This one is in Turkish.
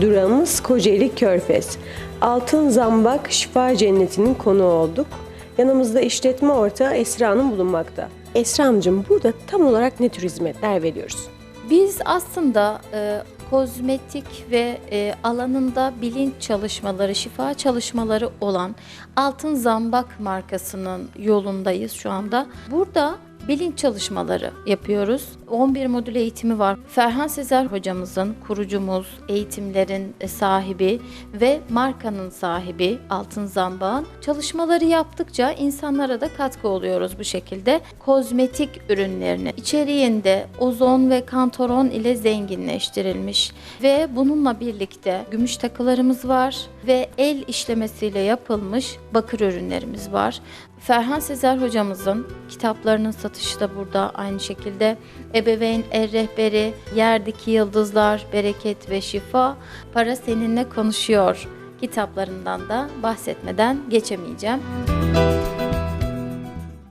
durağımız Kocaeli Körfez. Altın Zambak Şifa Cenneti'nin konuğu olduk. Yanımızda işletme ortağı Esra Hanım bulunmakta. Esra Hanımcığım burada tam olarak ne tür hizmetler veriyoruz? Biz aslında e, kozmetik ve e, alanında bilinç çalışmaları, şifa çalışmaları olan Altın Zambak markasının yolundayız şu anda. Burada bilinç çalışmaları yapıyoruz. 11 modül eğitimi var. Ferhan Sezer hocamızın kurucumuz, eğitimlerin sahibi ve markanın sahibi Altın Zambak'ın çalışmaları yaptıkça insanlara da katkı oluyoruz bu şekilde. Kozmetik ürünlerini içeriğinde ozon ve kantaron ile zenginleştirilmiş ve bununla birlikte gümüş takılarımız var ve el işlemesiyle yapılmış bakır ürünlerimiz var. Ferhan Sezer hocamızın kitaplarının satışı da burada aynı şekilde. Ebeveyn Er Rehberi, Yerdeki Yıldızlar, Bereket ve Şifa, Para Seninle Konuşuyor kitaplarından da bahsetmeden geçemeyeceğim.